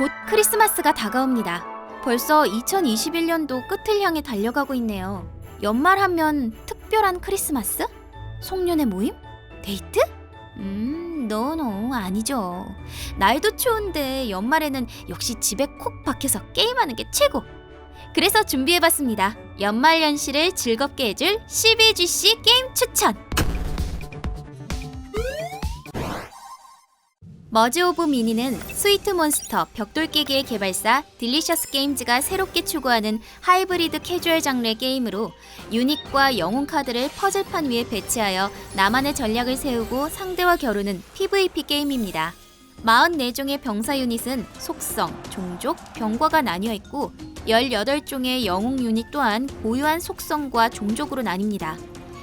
곧 크리스마스가 다가옵니다. 벌써 2021년도 끝을 향해 달려가고 있네요. 연말하면 특별한 크리스마스? 송년회 모임? 데이트? 음, 노노 아니죠. 날도 추운데 연말에는 역시 집에 콕 박혀서 게임하는 게 최고. 그래서 준비해봤습니다. 연말 연시를 즐겁게 해줄 12GC 게임 추천. 머지 오브 미니는 스위트 몬스터 벽돌 깨기의 개발사 딜리셔스 게임즈가 새롭게 추구하는 하이브리드 캐주얼 장르의 게임으로 유닛과 영웅 카드를 퍼즐판 위에 배치하여 나만의 전략을 세우고 상대와 겨루는 PVP 게임입니다. 44종의 병사 유닛은 속성, 종족, 병과가 나뉘어 있고 18종의 영웅 유닛 또한 고유한 속성과 종족으로 나뉩니다.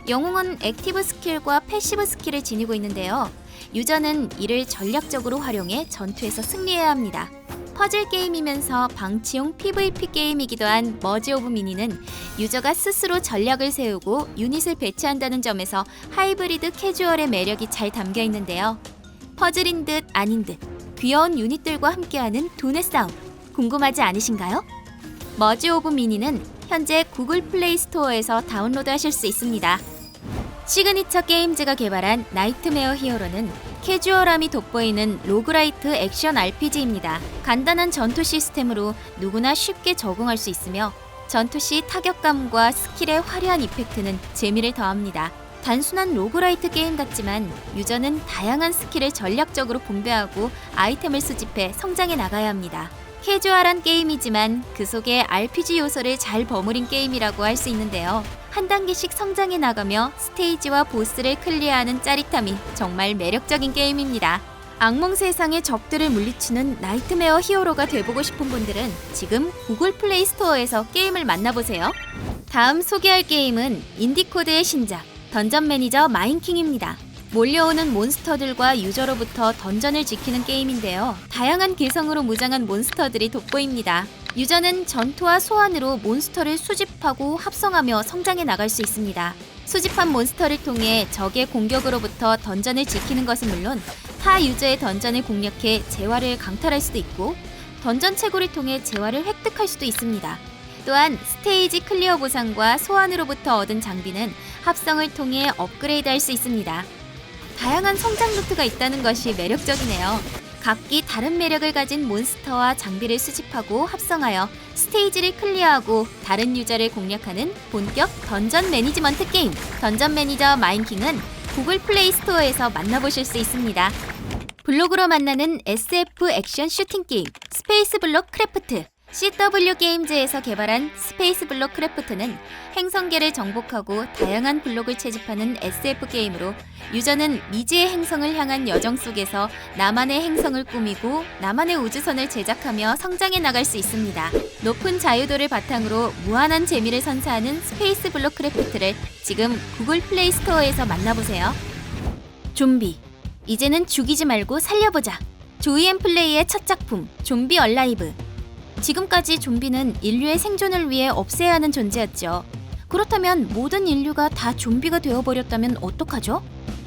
영웅은 액티브 스킬과 패시브 스킬을 지니고 있는데요. 유저는 이를 전략적으로 활용해 전투에서 승리해야 합니다. 퍼즐 게임이면서 방치용 PVP 게임이기도 한 머지 오브 미니는 유저가 스스로 전략을 세우고 유닛을 배치한다는 점에서 하이브리드 캐주얼의 매력이 잘 담겨 있는데요. 퍼즐인 듯 아닌 듯 귀여운 유닛들과 함께하는 두뇌 싸움 궁금하지 않으신가요? 머지 오브 미니는 현재 구글 플레이 스토어에서 다운로드 하실 수 있습니다. 시그니처 게임즈가 개발한 나이트메어 히어로는 캐주얼함이 돋보이는 로그라이트 액션 RPG입니다. 간단한 전투 시스템으로 누구나 쉽게 적응할 수 있으며 전투 시 타격감과 스킬의 화려한 이펙트는 재미를 더합니다. 단순한 로그라이트 게임 같지만 유저는 다양한 스킬을 전략적으로 분배하고 아이템을 수집해 성장해 나가야 합니다. 캐주얼한 게임이지만 그 속에 RPG 요소를 잘 버무린 게임이라고 할 수 있는데요. 한 단계씩 성장해 나가며 스테이지와 보스를 클리어하는 짜릿함이 정말 매력적인 게임입니다. 악몽 세상의 적들을 물리치는 나이트메어 히어로가 돼보고 싶은 분들은 지금 구글 플레이 스토어에서 게임을 만나보세요. 다음 소개할 게임은 인디코드의 신작 던전 매니저 마인킹입니다. 몰려오는 몬스터들과 유저로부터 던전을 지키는 게임인데요. 다양한 개성으로 무장한 몬스터들이 돋보입니다. 유저는 전투와 소환으로 몬스터를 수집하고 합성하며 성장해 나갈 수 있습니다. 수집한 몬스터를 통해 적의 공격으로부터 던전을 지키는 것은 물론 타 유저의 던전을 공략해 재화를 강탈할 수도 있고 던전 채굴을 통해 재화를 획득할 수도 있습니다. 또한 스테이지 클리어 보상과 소환으로부터 얻은 장비는 합성을 통해 업그레이드 할 수 있습니다. 다양한 성장 루트가 있다는 것이 매력적이네요. 각기 다른 매력을 가진 몬스터와 장비를 수집하고 합성하여 스테이지를 클리어하고 다른 유저를 공략하는 본격 던전 매니지먼트 게임 던전 매니저 마인킹은 구글 플레이 스토어에서 만나보실 수 있습니다. 블로그로 만나는 SF 액션 슈팅 게임 스페이스 블록 크래프트 CW 게임즈에서 개발한 스페이스 블록 크래프트는 행성계를 정복하고 다양한 블록을 채집하는 SF 게임으로 유저는 미지의 행성을 향한 여정 속에서 나만의 행성을 꾸미고 나만의 우주선을 제작하며 성장해 나갈 수 있습니다. 높은 자유도를 바탕으로 무한한 재미를 선사하는 스페이스 블록 크래프트를 지금 구글 플레이 스토어에서 만나보세요. 좀비 이제는 죽이지 말고 살려보자. 조이 앤 플레이의 첫 작품 좀비 얼라이브 지금까지 좀비는 인류의 생존을 위해 없애야 하는 존재였죠. 그렇다면 모든 인류가 다 좀비가 되어버렸다면 어떡하죠?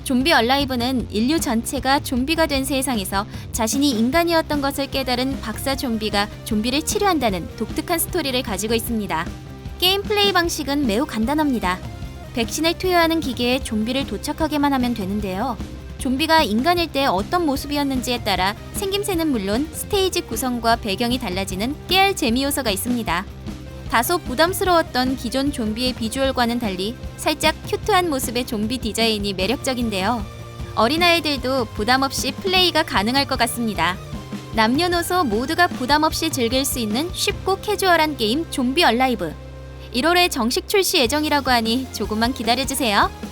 좀비 얼라이브는 인류 전체가 좀비가 된 세상에서 자신이 인간이었던 것을 깨달은 박사 좀비가 좀비를 치료한다는 독특한 스토리를 가지고 있습니다. 게임 플레이 방식은 매우 간단합니다. 백신을 투여하는 기계에 좀비를 도착하게만 하면 되는데요. 좀비가 인간일 때 어떤 모습이었는지에 따라 생김새는 물론 스테이지 구성과 배경이 달라지는 깨알 재미 요소가 있습니다. 다소 부담스러웠던 기존 좀비의 비주얼과는 달리 살짝 큐트한 모습의 좀비 디자인이 매력적인데요. 어린아이들도 부담 없이 플레이가 가능할 것 같습니다. 남녀노소 모두가 부담 없이 즐길 수 있는 쉽고 캐주얼한 게임 좀비 얼라이브. 1월에 정식 출시 예정이라고 하니 조금만 기다려주세요.